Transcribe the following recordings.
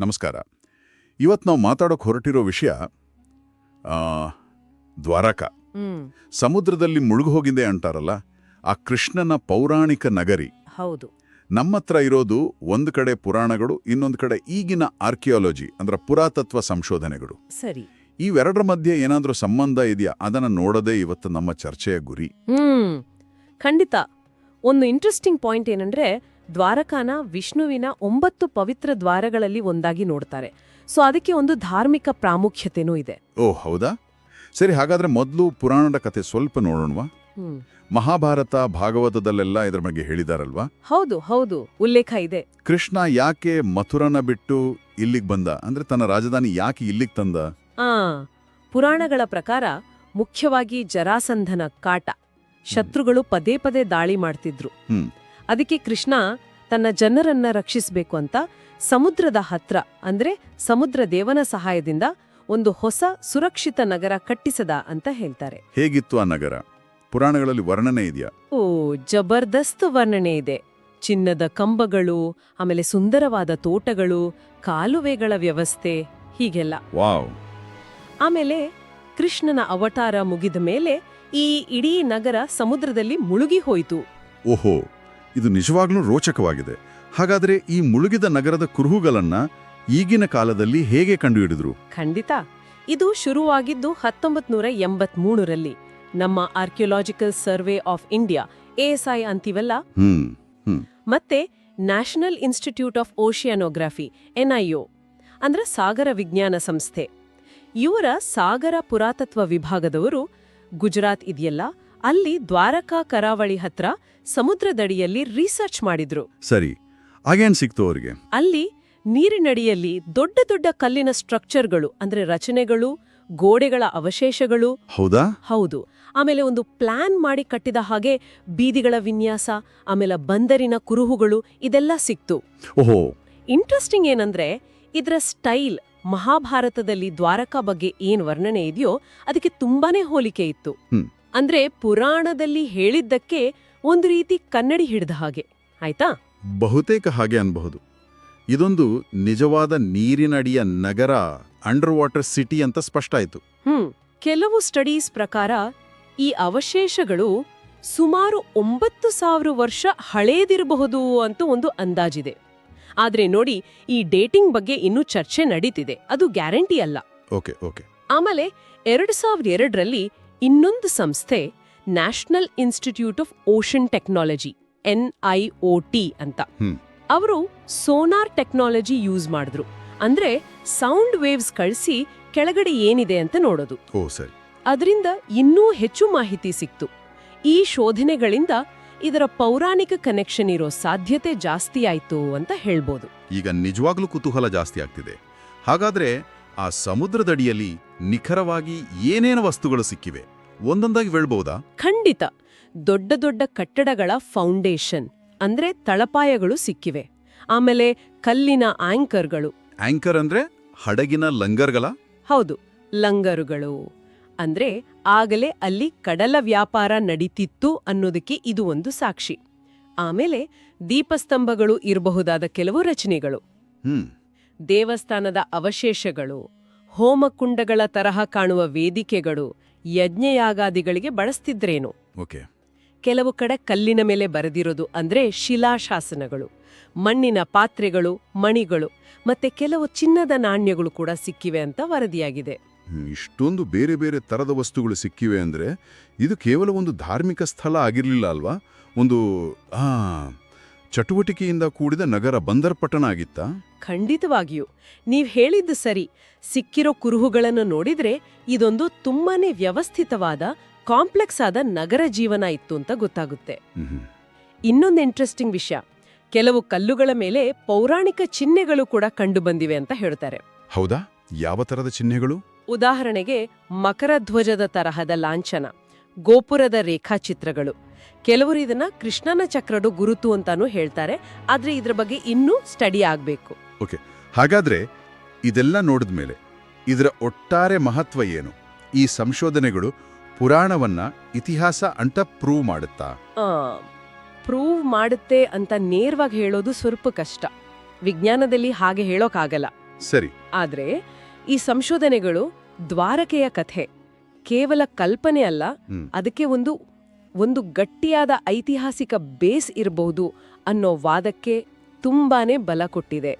ನಮಸ್ಕಾರ. ಇವತ್ತು ನಾವು ಮಾತಾಡೋಕೆ ಹೊರಟಿರೋ ವಿಷಯ ದ್ವಾರಕ. ಸಮುದ್ರದಲ್ಲಿ ಮುಳುಗು ಹೋಗಿದೆ ಅಂತಾರಲ್ಲ ಆ ಕೃಷ್ಣನ ಪೌರಾಣಿಕ ನಗರಿ. ಹೌದು. ನಮ್ಮತ್ರ ಇರೋದು ಒಂದು ಕಡೆ ಪುರಾಣಗಳು ಇನ್ನೊಂದು ಕಡೆ ಈಗಿನ ಆರ್ಕಿಯಾಲಜಿ ಅಂದ್ರೆ ಪುರಾತತ್ವ ಸಂಶೋಧನೆಗಳು. ಸರಿ. ಇವೆರಡರ ಮಧ್ಯೆ ಏನಾದರೂ ಸಂಬಂಧ ಇದೆಯಾ? ಅದನ್ನು ನೋಡೋದೇ ಇವತ್ತು ನಮ್ಮ ಚರ್ಚೆಯ ಗುರಿ. ಖಂಡಿತ. ಒಂದು ಇಂಟ್ರೆಸ್ಟಿಂಗ್ ಪಾಯಿಂಟ್ ಏನಂದ್ರೆ ದ್ವಾರಕಾನ ವಿಷ್ಣುವಿನ ಒಂಬತ್ತು ಪವಿತ್ರ ದ್ವಾರಗಳಲ್ಲಿ ಒಂದಾಗಿ ನೋಡ್ತಾರೆ. ಸೊ ಅದಕ್ಕೆ ಒಂದು ಧಾರ್ಮಿಕ ಪ್ರಾಮುಖ್ಯತೆನೂ ಇದೆ. ಓ ಹೌದಾ? ಸರಿ ಹಾಗಾದ್ರೆ ಮೊದಲು ಪುರಾಣದ ಕತೆ ಸ್ವಲ್ಪ ನೋಡೋಣವಾ? ಮಹಾಭಾರತ ಭಾಗವತದಲ್ಲೆಲ್ಲ ಇದ್ರ ಬಗ್ಗೆ ಹೇಳಿದಾರಲ್ವಾ? ಹೌದು ಹೌದು. ಉಲ್ಲೇಖ ಇದೆ. ಕೃಷ್ಣ ಯಾಕೆ ಮಥುರನ ಬಿಟ್ಟು ಇಲ್ಲಿಗೆ ಬಂದ? ಅಂದ್ರೆ ತನ್ನ ರಾಜಧಾನಿ ಯಾಕೆ ಇಲ್ಲಿಗೆ ತಂದ? ಆ ಪುರಾಣಗಳ ಪ್ರಕಾರ ಮುಖ್ಯವಾಗಿ ಜರಾಸಂಧನ ಕಾಟ. ಶತ್ರುಗಳು ಪದೇ ಪದೇ ದಾಳಿ ಮಾಡ್ತಿದ್ರು. ಹ್ಮ್. ಅದಕ್ಕೆ ಕೃಷ್ಣ ತನ್ನ ಜನರನ್ನ ರಕ್ಷಿಸಬೇಕು ಅಂತ ಸಮುದ್ರದ ಹತ್ರ ಅಂದ್ರೆ ಸಮುದ್ರ ದೇವನ ಸಹಾಯದಿಂದ ಒಂದು ಹೊಸ ಸುರಕ್ಷಿತ ನಗರ ಕಟ್ಟಿಸದ ಅಂತ ಹೇಳ್ತಾರೆ. ಹೇಗಿತ್ತು ಆ ನಗರ? ಪುರಾಣಗಳಲ್ಲಿ ವರ್ಣನೆ ಇದೆಯಾ? ಓ ಜಬರ್ದಸ್ತ್ ವರ್ಣನೆ ಇದೆ. ಚಿನ್ನದ ಕಂಬಗಳು ಆಮೇಲೆ ಸುಂದರವಾದ ತೋಟಗಳು ಕಾಲುವೆಗಳ ವ್ಯವಸ್ಥೆ ಹೀಗೆಲ್ಲ. ವಾವ್. ಆಮೇಲೆ ಕೃಷ್ಣನ ಅವತಾರ ಮುಗಿದ ಮೇಲೆ ಈ ಇಡೀ ನಗರ ಸಮುದ್ರದಲ್ಲಿ ಮುಳುಗಿ ಹೋಯಿತು. ಓಹೋ. ಇದು ನಿಜವಾಗ್ಲೂ ರೋಚಕವಾಗಿದೆ. ಹಾಗಾದ್ರೆ ಈ ಮುಳುಗಿದ ನಗರದ ಕುರುಹುಗಳನ್ನ ಈಗಿನ ಕಾಲದಲ್ಲಿ ಹೇಗೆ ಕಂಡುಹಿಡಿದ್ರು? ಖಂಡಿತ. ಇದು ಶುರುವಾಗಿದ್ದು ಹತ್ತೊಂಬತ್ ನೂರ ಎಂಬತ್ಮೂರರಲ್ಲಿ ನಮ್ಮ archaeological survey of India A S I ಅಂತೀವಲ್ಲ? ಮತ್ತೆ national institute of oceanography N I O ಅಂದ್ರೆ ಸಾಗರ ವಿಜ್ಞಾನ ಸಂಸ್ಥೆ. ಇವರ ಸಾಗರ ಪುರಾತತ್ವ ವಿಭಾಗದವರು ಗುಜರಾತ್ ಇದೆಯಲ್ಲ ಅಲ್ಲಿ ದ್ವಾರಕಾ ಕರಾವಳಿ ಹತ್ರ ಸಮುದ್ರದಡಿಯಲ್ಲಿ ರಿಸರ್ಚ್ ಮಾಡಿದ್ರು. ಸರಿ ಆಗೇನ್ ಸಿಕ್ತು ಅವ್ರಿಗೆ? ಅಲ್ಲಿ ನೀರಿನಡಿಯಲ್ಲಿ ದೊಡ್ಡ ದೊಡ್ಡ ಕಲ್ಲಿನ ಸ್ಟ್ರಕ್ಚರ್ಗಳು ಅಂದ್ರೆ ರಚನೆಗಳು ಗೋಡೆಗಳ ಅವಶೇಷಗಳು. ಹೌದಾ? ಹೌದು. ಆಮೇಲೆ ಒಂದು ಪ್ಲಾನ್ ಮಾಡಿ ಕಟ್ಟಿದ ಹಾಗೆ ಬೀದಿಗಳ ವಿನ್ಯಾಸ ಆಮೇಲೆ ಬಂದರಿನ ಕುರುಹುಗಳು ಇದೆಲ್ಲ ಸಿಕ್ತು. ಓಹೋ. ಇಂಟ್ರೆಸ್ಟಿಂಗ್ ಏನಂದ್ರೆ ಇದರ ಸ್ಟೈಲ್ ಮಹಾಭಾರತದಲ್ಲಿ ದ್ವಾರಕಾ ಬಗ್ಗೆ ಏನ್ ವರ್ಣನೆ ಇದೆಯೋ ಅದಕ್ಕೆ ತುಂಬಾನೇ ಹೋಲಿಕೆ ಇತ್ತು. ಅಂದ್ರೆ ಪುರಾಣದಲ್ಲಿ ಹೇಳಿದ್ದಕ್ಕೆ ಒಂದು ರೀತಿ ಕನ್ನಡಿ ಹಿಡಿದ ಹಾಗೆ. ಆಯ್ತಾ? ಬಹುತೇಕ ಹಾಗೆ ಅನ್ಬಹುದು. ಇದೊಂದು ನಿಜವಾದ ನೀರಿನಡಿಯ ನಗರ ಅಂಡರ್ ವಾಟರ್ ಸಿಟಿ ಅಂತ ಸ್ಪಷ್ಟ ಆಯ್ತು. ಹ್ಮ್. ಕೆಲವು ಸ್ಟಡೀಸ್ ಪ್ರಕಾರ ಈ ಅವಶೇಷಗಳು ಸುಮಾರು ಒಂಬತ್ತು ಸಾವಿರ ವರ್ಷ ಹಳೇದಿರಬಹುದು ಅಂತ ಒಂದು ಅಂದಾಜಿದೆ. ಆದ್ರೆ ನೋಡಿ ಈ ಡೇಟಿಂಗ್ ಬಗ್ಗೆ ಇನ್ನೂ ಚರ್ಚೆ ನಡೀತಿದೆ. ಅದು ಗ್ಯಾರಂಟಿ ಅಲ್ಲ. ಓಕೆ ಓಕೆ ಆಮೇಲೆ ಎರಡು ಸಾವಿರದ ಎರಡರಲ್ಲಿ ಇನ್ನೊಂದು ಸಂಸ್ಥೆ national institute of ocean technology N I O T ಅಂತ. ಅವರು ಸೋನಾರ್ ಟೆಕ್ನಾಲಜಿ ಯೂಸ್ ಮಾಡಿದ್ರು. ಅಂದ್ರೆ ಸೌಂಡ್ ವೇವ್ಸ್ ಕಳಿಸಿ ಕೆಳಗಡೆ ಏನಿದೆ ಅಂತ ನೋಡೋದು. ಓ ಸರಿ. ಅದರಿಂದ ಇನ್ನೂ ಹೆಚ್ಚು ಮಾಹಿತಿ ಸಿಕ್ತು. ಈ ಶೋಧನೆಗಳಿಂದ ಇದರ ಪೌರಾಣಿಕ ಕನೆಕ್ಷನ್ ಇರೋ ಸಾಧ್ಯತೆ ಜಾಸ್ತಿ ಆಯ್ತು ಅಂತ ಹೇಳ್ಬೋದು. ಈಗ ನಿಜವಾಗ್ಲೂ ಕುತೂಹಲ ಜಾಸ್ತಿ ಆಗ್ತಿದೆ. ಹಾಗಾದ್ರೆ ಆ ಸಮುದ್ರದಡಿಯಲ್ಲಿ ನಿಖರವಾಗಿ ಏನೇನು ವಸ್ತುಗಳು ಸಿಕ್ಕಿವೆ? ಒಂದೊಂದಾಗಿ ಹೇಳ್ಬಹುದಾ? ಖಂಡಿತ. ದೊಡ್ಡ ದೊಡ್ಡ ಕಟ್ಟಡಗಳ ಫೌಂಡೇಶನ್ ಅಂದ್ರೆ ತಳಪಾಯಗಳು ಸಿಕ್ಕಿವೆ. ಆಮೇಲೆ ಕಲ್ಲಿನ ಆಂಕರ್ಗಳು. ಆಂಕರ್ ಅಂದ್ರೆ ಹಡಗಿನ ಲಂಗರ್ಗಳ? ಹೌದು ಲಂಗರುಗಳು. ಅಂದ್ರೆ ಆಗಲೇ ಅಲ್ಲಿ ಕಡಲ ವ್ಯಾಪಾರ ನಡೀತಿತ್ತು ಅನ್ನೋದಕ್ಕೆ ಇದು ಒಂದು ಸಾಕ್ಷಿ. ಆಮೇಲೆ ದೀಪಸ್ತಂಭಗಳು ಇರಬಹುದಾದ ಕೆಲವು ರಚನೆಗಳು. ದೇವಸ್ಥಾನದ ಅವಶೇಷಗಳು ಹೋಮಕುಂಡಗಳ ತರಹ ಕಾಣುವ ವೇದಿಕೆಗಳು ಯಜ್ಞಯಾಗಾದಿಗಳಿಗೆ ಬಳಸ್ತಿದ್ರೇನು? ಓಕೆ. ಕೆಲವು ಕಡೆ ಕಲ್ಲಿನ ಮೇಲೆ ಬರೆದಿರೋದು ಅಂದ್ರೆ ಶಿಲಾಶಾಸನಗಳು ಮಣ್ಣಿನ ಪಾತ್ರೆಗಳು ಮಣಿಗಳು ಮತ್ತೆ ಕೆಲವು ಚಿನ್ನದ ನಾಣ್ಯಗಳು ಕೂಡ ಸಿಕ್ಕಿವೆ ಅಂತ ವರದಿಯಾಗಿದೆ. ಇಷ್ಟೊಂದು ಬೇರೆ ಬೇರೆ ತರದ ವಸ್ತುಗಳು ಸಿಕ್ಕಿವೆ ಅಂದ್ರೆ ಇದು ಕೇವಲ ಒಂದು ಧಾರ್ಮಿಕ ಸ್ಥಳ ಆಗಿರ್ಲಿಲ್ಲ ಅಲ್ವಾ? ಒಂದು ಆ. ಚಟುವಟಿಕೆಯಿಂದ ಕೂಡಿದ ನಗರ ಬಂದರ್ ಪಟ್ಟಣ ಆಗಿತ್ತಾ ಖಂಡಿತವಾಗಿಯೂ. ನೀವ್ ಹೇಳಿದ್ದು ಸರಿ. ಸಿಕ್ಕಿರೋ ಕುರುಹುಗಳನ್ನು ನೋಡಿದ್ರೆ ಇದೊಂದು ತುಂಬಾನೇ ವ್ಯವಸ್ಥಿತವಾದ ಕಾಂಪ್ಲೆಕ್ಸ್ ಆದ ನಗರ ಜೀವನ ಇತ್ತು ಅಂತ ಗೊತ್ತಾಗುತ್ತೆ. ಇನ್ನೊಂದು ಇಂಟ್ರೆಸ್ಟಿಂಗ್ ವಿಷಯ. ಕೆಲವು ಕಲ್ಲುಗಳ ಮೇಲೆ ಪೌರಾಣಿಕ ಚಿಹ್ನೆಗಳು ಕೂಡ ಕಂಡುಬಂದಿವೆ ಅಂತ ಹೇಳ್ತಾರೆ. ಹೌದಾ? ಯಾವ ತರದ ಚಿಹ್ನೆಗಳು? ಉದಾಹರಣೆಗೆ ಮಕರಧ್ವಜದ ತರಹದ ಲಾಂಛನ. ಗೋಪುರದ ರೇಖಾಚಿತ್ರಗಳು. ಕೆಲವರು ಇದನ್ನ ಕೃಷ್ಣನ ಚಕ್ರಡು ಗುರುತು ಅಂತಾನೂ ಹೇಳ್ತಾರೆ. ಆದ್ರೆ ಇದ್ರ ಬಗ್ಗೆ ಇನ್ನೂ ಸ್ಟಡಿ ಆಗಬೇಕು. ಓಕೆ. ಹಾಗಾದ್ರೆ ಇದೆಲ್ಲ ನೋಡಿದ ಮೇಲೆ ಇದರ ಒಟ್ಟಾರೆ ಮಹತ್ವ ಏನು? ಈ ಸಂಶೋಧನೆಗಳು ಪುರಾಣವನ್ನ ಇತಿಹಾಸ ಅಂತ ಪ್ರೂವ್ ಮಾಡುತ್ತಾ? ಪ್ರೂವ್ ಮಾಡುತ್ತೆ ಅಂತ ನೇರವಾಗಿ ಹೇಳೋದು ಸ್ವಲ್ಪ ಕಷ್ಟ. ವಿಜ್ಞಾನದಲ್ಲಿ ಹಾಗೆ ಹೇಳೋಕ್ಕಾಗಲ್ಲ ಸರಿ. ಆದ್ರೆ ಈ ಸಂಶೋಧನೆಗಳು ದ್ವಾರಕೆಯ ಕಥೆ. ಕೇವಲ ಕಲ್ಪನೆ ಅಲ್ಲ ಅದಕ್ಕೆ ಒಂದು ಒಂದು ಗಟ್ಟಿಯಾದ ಐತಿಹಾಸಿಕ ಬೇಸ್ ಇರಬಹುದು ಅನ್ನೋ ವಾದಕ್ಕೆ ತುಂಬಾನೇ ಬಲ ಕೊಟ್ಟಿದೆ.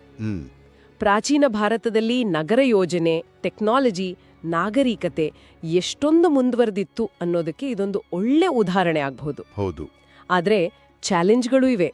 ಪ್ರಾಚೀನ ಭಾರತದಲ್ಲಿ ನಗರ ಯೋಜನೆ ಟೆಕ್ನಾಲಜಿ ನಾಗರಿಕತೆ ಎಷ್ಟೊಂದು ಮುಂದುವರೆದಿತ್ತು ಅನ್ನೋದಕ್ಕೆ ಇದೊಂದು ಒಳ್ಳೆ ಉದಾಹರಣೆ ಆಗಬಹುದು ಹೌದು. ಆದ್ರೆ ಚಾಲೆಂಜ್ಗಳು ಇವೆ.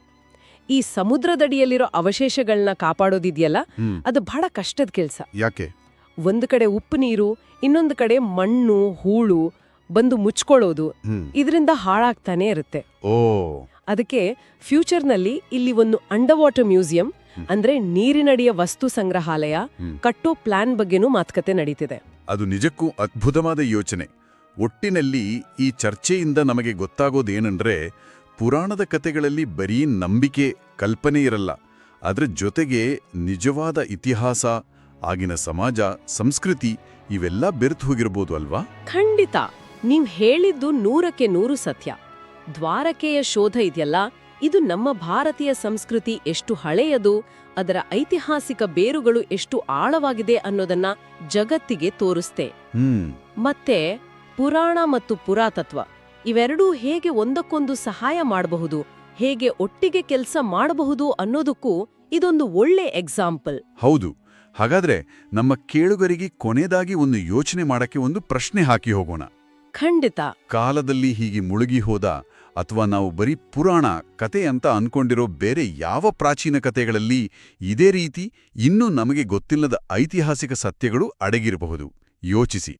ಈ ಸಮುದ್ರದಡಿಯಲ್ಲಿರೋ ಅವಶೇಷಗಳನ್ನ ಕಾಪಾಡೋದಿದೆಯಲ್ಲ ಅದು ಬಹಳ ಕಷ್ಟದ ಕೆಲಸ. ಯಾಕೆ? ಒಂದು ಕಡೆ ಉಪ್ಪು ನೀರು ಇನ್ನೊಂದು ಕಡೆ ಮಣ್ಣು ಹೂಳು ಬಂದು ಮುಚ್ಕೊಳ್ಳೋದು. ಇದರಿಂದ ಹಾಳಾಗ್ತಾನೆ ಇರುತ್ತೆ. ಓ. ಅದಕ್ಕೆ ಫ್ಯೂಚರ್ನಲ್ಲಿ ಇಲ್ಲಿ ಒಂದು ಅಂಡರ್ ವಾಟರ್ ಮ್ಯೂಸಿಯಂ ಅಂದ್ರೆ ನೀರಿನಡಿಯ ವಸ್ತು ಸಂಗ್ರಹಾಲಯ. ಕಟ್ಟೋ ಪ್ಲಾನ್ ಬಗ್ಗೆನೂ ಮಾತುಕತೆ ನಡೀತಿದೆ. ಅದು ನಿಜಕ್ಕೂ ಅದ್ಭುತವಾದ ಯೋಚನೆ. ಒಟ್ಟಿನಲ್ಲಿ ಈ ಚರ್ಚೆಯಿಂದ ನಮಗೆ ಗೊತ್ತಾಗೋದೇನೆಂದ್ರೆ ಪುರಾಣದ ಕತೆಗಳಲ್ಲಿ ಬರೀ ನಂಬಿಕೆ ಕಲ್ಪನೆ ಇರಲ್ಲ. ಅದರ ಜೊತೆಗೆ ನಿಜವಾದ ಇತಿಹಾಸ ಆಗಿನ ಸಮಾಜ ಸಂಸ್ಕೃತಿ ಇವೆಲ್ಲ ಬೆರೆತು ಹೋಗಿರ್ಬೋದು ಅಲ್ವಾ? ಖಂಡಿತ. ನೀವ್ ಹೇಳಿದ್ದು ನೂರಕ್ಕೆ ನೂರು ಸತ್ಯ. ದ್ವಾರಕೆಯ ಶೋಧ ಇದೆಯಲ್ಲ ಇದು ನಮ್ಮ ಭಾರತೀಯ ಸಂಸ್ಕೃತಿ ಎಷ್ಟು ಹಳೆಯದು ಅದರ ಐತಿಹಾಸಿಕ ಬೇರುಗಳು ಎಷ್ಟು ಆಳವಾಗಿದೆ ಅನ್ನೋದನ್ನ ಜಗತ್ತಿಗೆ ತೋರಿಸ್ತೆ. ಮತ್ತೆ ಪುರಾಣ ಮತ್ತು ಪುರಾತತ್ವ ಇವೆರಡೂ ಹೇಗೆ ಒಂದಕ್ಕೊಂದು ಸಹಾಯ ಮಾಡಬಹುದು ಹೇಗೆ ಒಟ್ಟಿಗೆ ಕೆಲಸ ಮಾಡಬಹುದು ಅನ್ನೋದಕ್ಕೂ ಇದೊಂದು ಒಳ್ಳೆ ಎಕ್ಸಾಂಪಲ್ ಹೌದು. ಹಾಗಾದ್ರೆ ನಮ್ಮ ಕೇಳುಗರಿಗೆ ಕೊನೆದಾಗಿ ಒಂದು ಯೋಚನೆ ಮಾಡಕ್ಕೆ ಒಂದು ಪ್ರಶ್ನೆ ಹಾಕಿ ಹೋಗೋಣ. ಖಂಡಿತ. ಕಾಲದಲ್ಲಿ ಹೀಗೆ ಮುಳುಗಿ ಹೋದ ಅಥವಾ ನಾವು ಬರೀ ಪುರಾಣ ಕತೆ ಅಂತ ಅನ್ಕೊಂಡಿರೋ ಬೇರೆ ಯಾವ ಪ್ರಾಚೀನ ಕತೆಗಳಲ್ಲಿ ಇದೇ ರೀತಿ ಇನ್ನೂ ನಮಗೆ ಗೊತ್ತಿಲ್ಲದ ಐತಿಹಾಸಿಕ ಸತ್ಯಗಳು ಅಡಗಿರಬಹುದು. ಯೋಚಿಸಿ.